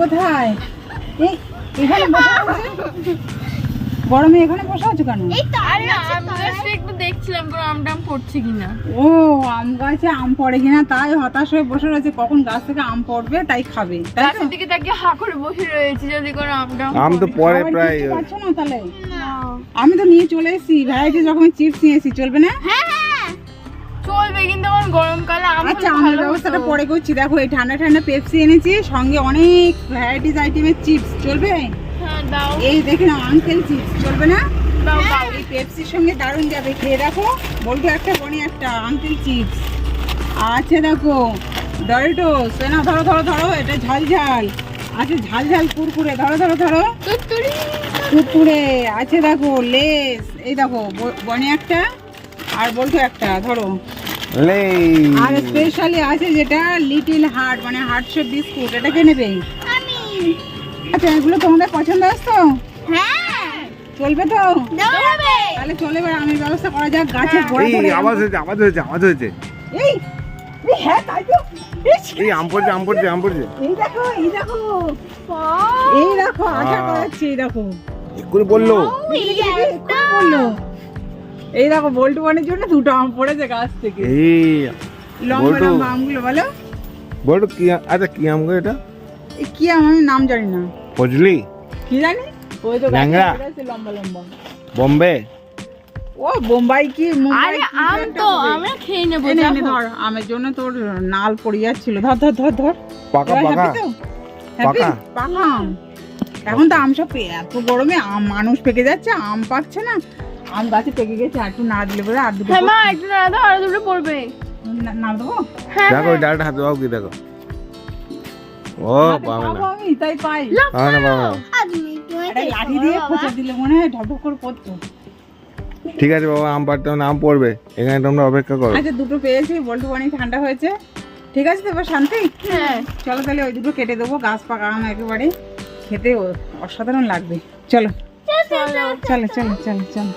কোথায়? এই এখানে বসে আছো? গরমে এখানে বসে আছো কেন? আরে আম গাছটা একটু দেখছিলাম আম টাম পড়ছে কিনা। ও আম গাছে আম পড়ে কিনা? তাই হতাশ হয়ে বসে রয়েছে। কখন গাছ থেকে আম পড়বে তাই খাবে তাই তো? গাছের দিকে তাকিয়ে হা করে বসে রয়েছে যদি কোনো আম টাম আম তো পরে প্রায় পাচ্ছ না তাহলে? আমি তো নিয়ে চলে এসেছি। ভ্যারাইটি রকমের চিপস নিয়ে এসেছি চলবে না? চলবে কিন্তু আমার গরমকালে আচ্ছা আমের ব্যবস্থাটা পরে করছি। দেখো এই ঠান্ডা ঠান্ডা পেপসি এনেছি সঙ্গে অনেক ভ্যারাইটিস আইটেমের চিপস চলবে? হ্যাঁ দাও। এই দেখে নাও আঙ্কেল চিপস চলবে না? দাও দাও। এই পেপসির সঙ্গে দারুণ যাবে। খেয়ে দেখো বলতো একটা বনি একটা আঙ্কেল চিপস আছে দেখো ডরিটোস না ধরো ধরো ধরো এটা ঝাল ঝাল। আছে ঝাল ঝাল কুরকুরে ধরো ধরো ধরো। কুরকুরে আছে দেখো লেস। এই দেখো বনি একটা আর বলতো একটা ধরো। আর স্পেশালি আছে যেটা লিটিল হার্ট মানে হার্ট শেপ বিস্কুট এটা কে নেবে? আচ্ছা এগুলো তোমাদের পছন্দ আছে তো? হ্যাঁ। চলবে তো? তাহলে চলে এবার আমের ব্যবস্থা করা যাক গাছে হ্যাঁ। গোড়া ধরে আওয়াজ হয়েছে আওয়াজ হয়েছে আওয়াজ হয়েছে। এই এই হ্যাঁ তাই তো। এই আম পড়ছে আম পড়ছে আম পড়ছে। এই দেখো এই দেখো। এই দেখো আশা করাচ্ছি এই দেখো। এক্ষুনি বলল। বলল। এই দেখো বল্টু বানের জন্য দুটো আম পড়েছে গাছ থেকে। এই লম্বা লম্বা আমগুলো বলো। কি আচ্ছা কি আম গো এটা? এ কি আম? আমি নাম জানি না। ফজলি। কি জানি? ওই তো ল্যাংড়া। লম্বা লম্বা। বোম্বে। ও বোম্বাই কি? আরে আম তো। আমরা খেয়ে নেব। ধর আমের জন্য তোর নাল পড়ে যাচ্ছিল। ধর ধর ধর ধর। পাকা পাকা? পাকা। পাকা আম। এখন তো আম সব এত গরমে আম মানুষ পেকে যাচ্ছে আম পাকছে না। আম গাছে পেকে গেছে আর একটু না দিলে পরে আর দুটো হ্যাঁ মা একটু না দাও আর দুটো পড়বে। না- দেবো? হ্যাঁ দেখো ওই ডালটা হাতে পাও কি দেখো। ও পাবে না। আমি তাই পাই। পাবে না পাবে না। লাঠি দিয়ে খোঁচা দিলে মনে হয় ঢপঢপ করে পড়তো। ঠিক আছে বাবা আম পাড়তে আম পড়বে। এখানে তোমরা অপেক্ষা করো। আচ্ছা দুটো পেয়েছি বল্টু পানি ঠান্ডা হয়েছে। ঠিক আছে তো এবার শান্তি? হ্যাঁ। চলো তাহলে ওই দুটো কেটে দেবো গাছ পাকা আম একেবারে। খেতে অসাধারণ লাগবে। চলো। চলো। চলো চলো চলো চলো।